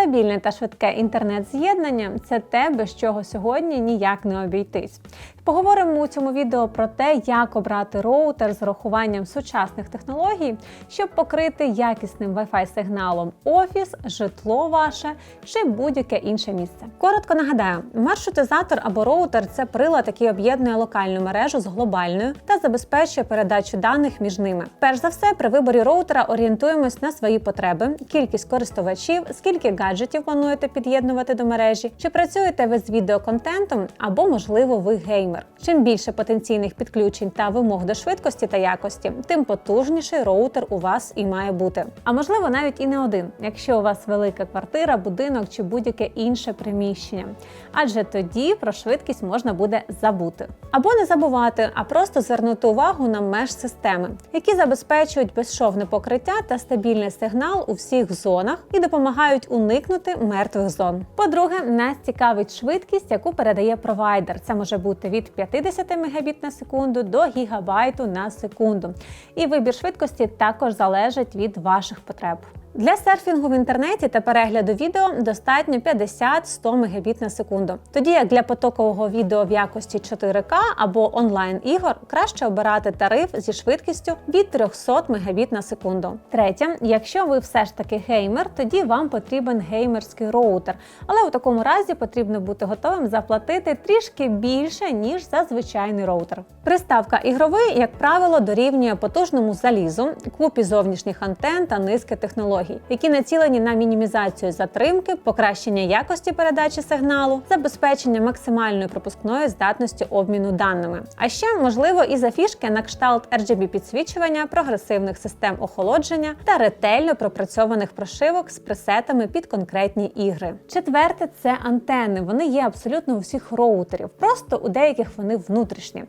Стабільне та швидке інтернет-з'єднання це те, без чого сьогодні ніяк не обійтись. Поговоримо у цьому відео про те, як обрати роутер з урахуванням сучасних технологій, щоб покрити якісним Wi-Fi сигналом офіс, житло ваше чи будь-яке інше місце. Коротко нагадаю, маршрутизатор або роутер це прилад, який об'єднує локальну мережу з глобальною та забезпечує передачу даних між ними. Перш за все, при виборі роутера орієнтуємось на свої потреби, кількість користувачів, скільки гаджетів плануєте під'єднувати до мережі, чи працюєте ви з відеоконтентом або, можливо, ви геймер. Чим більше потенційних підключень та вимог до швидкості та якості, тим потужніший роутер у вас і має бути. А можливо, навіть і не один, якщо у вас велика квартира, будинок чи будь-яке інше приміщення. Адже тоді про швидкість можна буде забути. Або не забувати, а просто звернути увагу на меж системи, які забезпечують безшовне покриття та стабільний сигнал у всіх зонах і допомагають уникнути мертвих зон. По-друге, нас цікавить швидкість, яку передає провайдер. Це може бути від 50 Мбіт на секунду до гігабайту на секунду. І вибір швидкості також залежить від ваших потреб. Для серфінгу в інтернеті та перегляду відео достатньо 50-100 Мбіт на секунду. Тоді як для потокового відео в якості 4К або онлайн ігор краще обирати тариф зі швидкістю від 300 Мбіт на секунду. Третє, якщо ви все ж таки геймер, тоді вам потрібен геймерський роутер. Але у такому разі потрібно бути готовим заплатити трішки більше, ніж за звичайний роутер. Приставка ігровий, як правило, дорівнює потужному залізу, купі зовнішніх антен та низки технологій, які націлені на мінімізацію затримки, покращення якості передачі сигналу, забезпечення максимальної пропускної здатності обміну даними. А ще можливо і зафішки на кшталт RGB підсвічування, прогресивних систем охолодження та ретельно пропрацьованих прошивок з пресетами під конкретні ігри. Четверте це антени. Вони є абсолютно у всіх роутерів, просто у деяких вони внутрішні.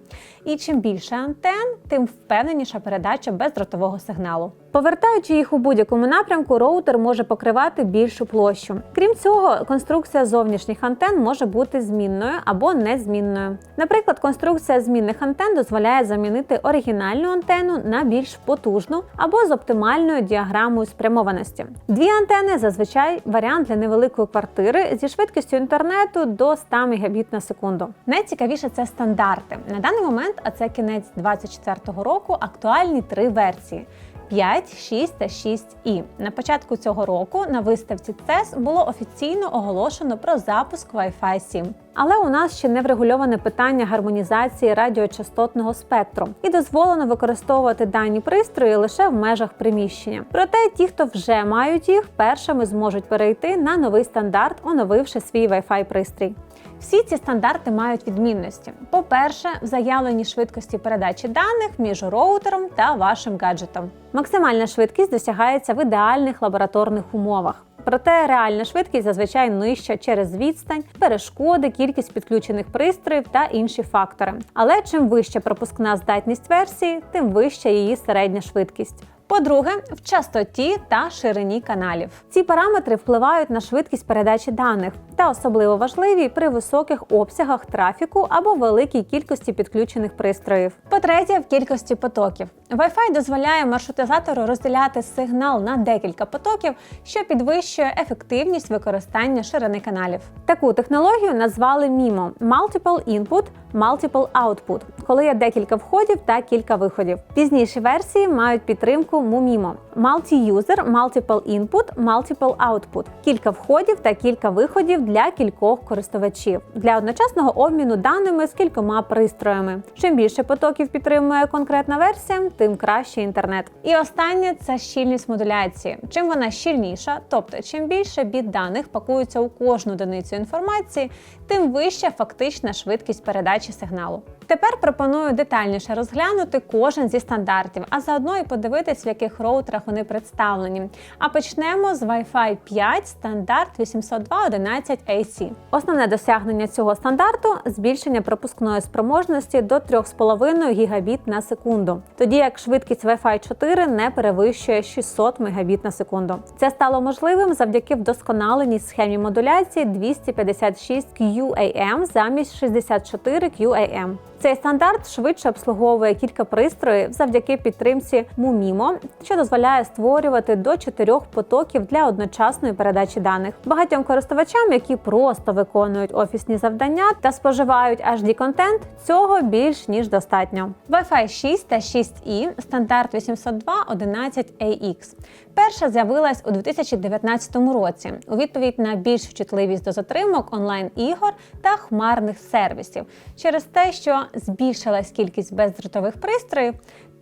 І чим більше антен, тим впевненіша передача бездротового сигналу. Повертаючи їх у будь-якому напрямку, роутер може покривати більшу площу. Крім цього, конструкція зовнішніх антен може бути змінною або незмінною. Наприклад, конструкція змінних антен дозволяє замінити оригінальну антенну на більш потужну або з оптимальною діаграмою спрямованості. Дві антени зазвичай варіант для невеликої квартири зі швидкістю інтернету до 100 Мбіт на секунду. Найцікавіше це стандарти. На даний момент, а це кінець 2024 року, актуальні три версії. 5, 6 та 6І. На початку цього року на виставці CES було офіційно оголошено про запуск Wi-Fi 7. Але у нас ще не врегульоване питання гармонізації радіочастотного спектру і дозволено використовувати дані пристрої лише в межах приміщення. Проте ті, хто вже мають їх, першими зможуть перейти на новий стандарт, оновивши свій Wi-Fi пристрій. Всі ці стандарти мають відмінності. По-перше, в заявленій швидкості передачі даних між роутером та вашим гаджетом. Максимальна швидкість досягається в ідеальних лабораторних умовах. Проте реальна швидкість зазвичай нижча через відстань, перешкоди, кількість підключених пристроїв та інші фактори. Але чим вища пропускна здатність версії, тим вища її середня швидкість. По-друге, в частоті та ширині каналів. Ці параметри впливають на швидкість передачі даних та особливо важливі при високих обсягах трафіку або великій кількості підключених пристроїв. По-третє, в кількості потоків. Wi-Fi дозволяє маршрутизатору розділяти сигнал на декілька потоків, що підвищує ефективність використання ширини каналів. Таку технологію назвали MIMO – Multiple Input, Multiple Output, коли є декілька входів та кілька виходів. Пізніші версії мають підтримку MUMIMO – Multi-User, Multiple Input, Multiple Output – кілька входів та кілька виходів для кількох користувачів для одночасного обміну даними з кількома пристроями. Чим більше потоків підтримує конкретна версія, тим краще інтернет. І останнє це щільність модуляції. Чим вона щільніша, тобто чим більше біт даних пакуються у кожну одиницю інформації, тим вища фактична швидкість передачі сигналу. Тепер пропоную детальніше розглянути кожен зі стандартів, а заодно і подивитись, в яких роутерах вони представлені. А почнемо з Wi-Fi 5 стандарт 802.11 AC. Основне досягнення цього стандарту збільшення пропускної спроможності до 3,5 Гбіт на секунду, тоді як швидкість Wi-Fi 4 не перевищує 600 Мбіт на секунду. Це стало можливим завдяки вдосконаленій схемі модуляції 256 QAM замість 64 QAM. Цей стандарт швидше обслуговує кілька пристроїв завдяки підтримці Mumimo, що дозволяє створювати до чотирьох потоків для одночасної передачі даних. Багатьом користувачам, які просто виконують офісні завдання та споживають HD контент, цього більш ніж достатньо. Wi-Fi 6 та 6E стандарт 802.11ax. Перша з'явилась у 2019 році у відповідь на більш чутливість до затримок онлайн-ігор та хмарних сервісів через те, що збільшилась кількість бездротових пристроїв.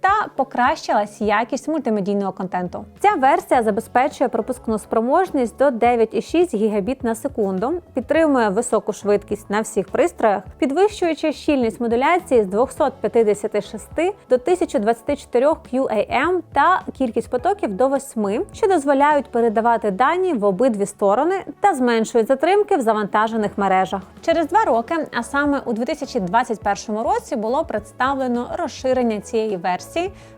Та покращилась якість мультимедійного контенту. Ця версія забезпечує пропускну спроможність до 9,6 Гбіт на секунду, підтримує високу швидкість на всіх пристроях, підвищуючи щільність модуляції з 256 до 1024 QAM та кількість потоків до 8, що дозволяють передавати дані в обидві сторони та зменшують затримки в завантажених мережах. Через два роки, а саме у 2021 році, було представлено розширення цієї версії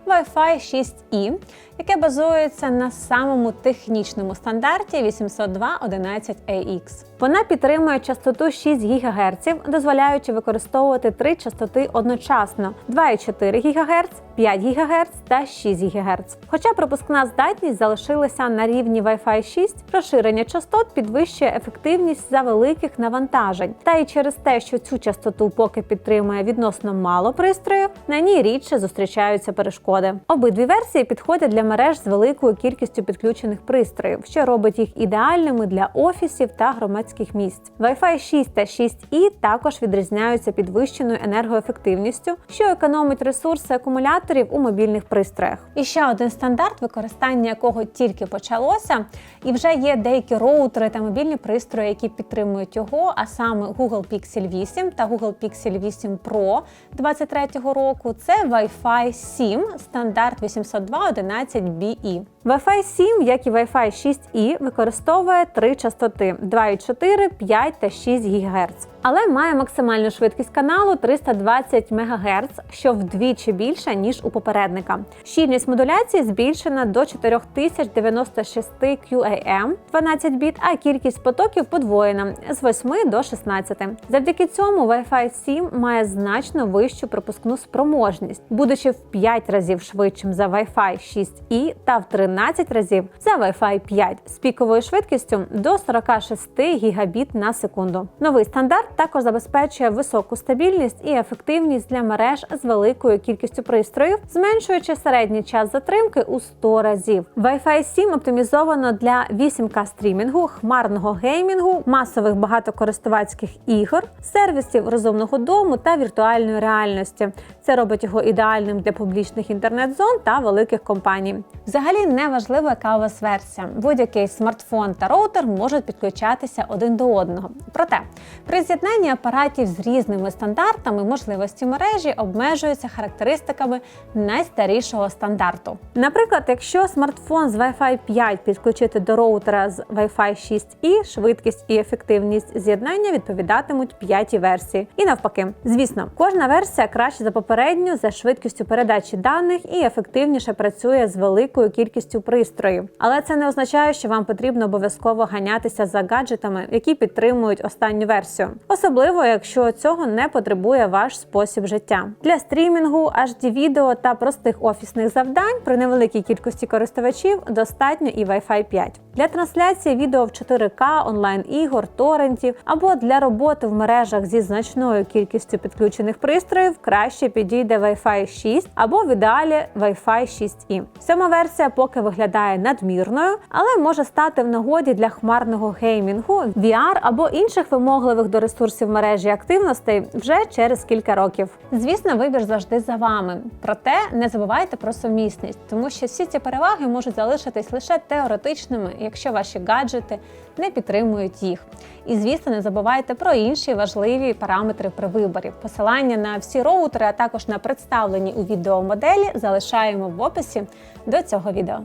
Wi-Fi 6E, яке базується на самому технічному стандарті 802.11ax. Вона підтримує частоту 6 ГГц, дозволяючи використовувати три частоти одночасно: 2,4 ГГц, 5 ГГц та 6 ГГц. Хоча пропускна здатність залишилася на рівні Wi-Fi 6, розширення частот підвищує ефективність за великих навантажень. Та й через те, що цю частоту поки підтримує відносно мало пристроїв, на ній рідше зустрічаються перешкоди. Обидві версії підходять для мереж з великою кількістю підключених пристроїв, що робить їх ідеальними для офісів та громадських місць. Wi-Fi 6 та 6E також відрізняються підвищеною енергоефективністю, що економить ресурси акумуляторів у мобільних пристроях. І ще один стандарт, використання якого тільки почалося, і вже є деякі роутери та мобільні пристрої, які підтримують його, а саме Google Pixel 8 та Google Pixel 8 Pro 23-го року. Це Wi-Fi 7 стандарт 802.11be. Wi-Fi 7, як і Wi-Fi 6E, використовує три частоти 2,4, 5 та 6 ГГц. Але має максимальну швидкість каналу 320 МГц, що вдвічі більше, ніж у попередника. Щільність модуляції збільшена до 4096 QAM 12 біт, а кількість потоків подвоєна з 8 до 16. Завдяки цьому Wi-Fi 7 має значно вищу пропускну спроможність, будучи в 5 разів швидшим за Wi-Fi 6E та в 13 разів за Wi-Fi 5 з піковою швидкістю до 46 гігабіт на секунду. Новий стандарт також забезпечує високу стабільність і ефективність для мереж з великою кількістю пристроїв, зменшуючи середній час затримки у 100 разів. Wi-Fi 7 оптимізовано для 8К стрімінгу, хмарного геймінгу, масових багатокористувацьких ігор, сервісів розумного дому та віртуальної реальності. Це робить його ідеальним для публічних інтернет-зон та великих компаній. Взагалі не важливо, яка у вас версія. Будь-який смартфон та роутер можуть підключатися один до одного. Проте при з'єднанні апаратів з різними стандартами можливості мережі обмежуються характеристиками найстарішого стандарту. Наприклад, якщо смартфон з Wi-Fi 5 підключити до роутера з Wi-Fi 6E, швидкість і ефективність з'єднання відповідатимуть п'ятій версії. І навпаки, звісно, кожна версія краще за попередню за швидкістю передачі даних і ефективніше працює з великою кількістю пристроїв. Але це не означає, що вам потрібно обов'язково ганятися за гаджетами, які підтримують останню версію, особливо якщо цього не потребує ваш спосіб життя. Для стрімінгу, HD відео та простих офісних завдань при невеликій кількості користувачів достатньо і Wi-Fi 5. Для трансляції відео в 4К, онлайн-ігор, торрентів або для роботи в мережах зі значною кількістю підключених пристроїв краще підійде Wi-Fi 6 або в ідеалі Wi-Fi 6E. Сьома версія поки виглядає надмірною, але може стати в нагоді для хмарного геймінгу, VR або інших вимогливих до ресурсів мережі активностей вже через кілька років. Звісно, вибір завжди за вами. Проте не забувайте про сумісність, тому що всі ці переваги можуть залишитись лише теоретичними, якщо ваші гаджети не підтримують їх. І звісно, не забувайте про інші важливі параметри при виборі. Посилання на всі роутери, а також на представлені у відео моделі залишаємо в описі до цього відео.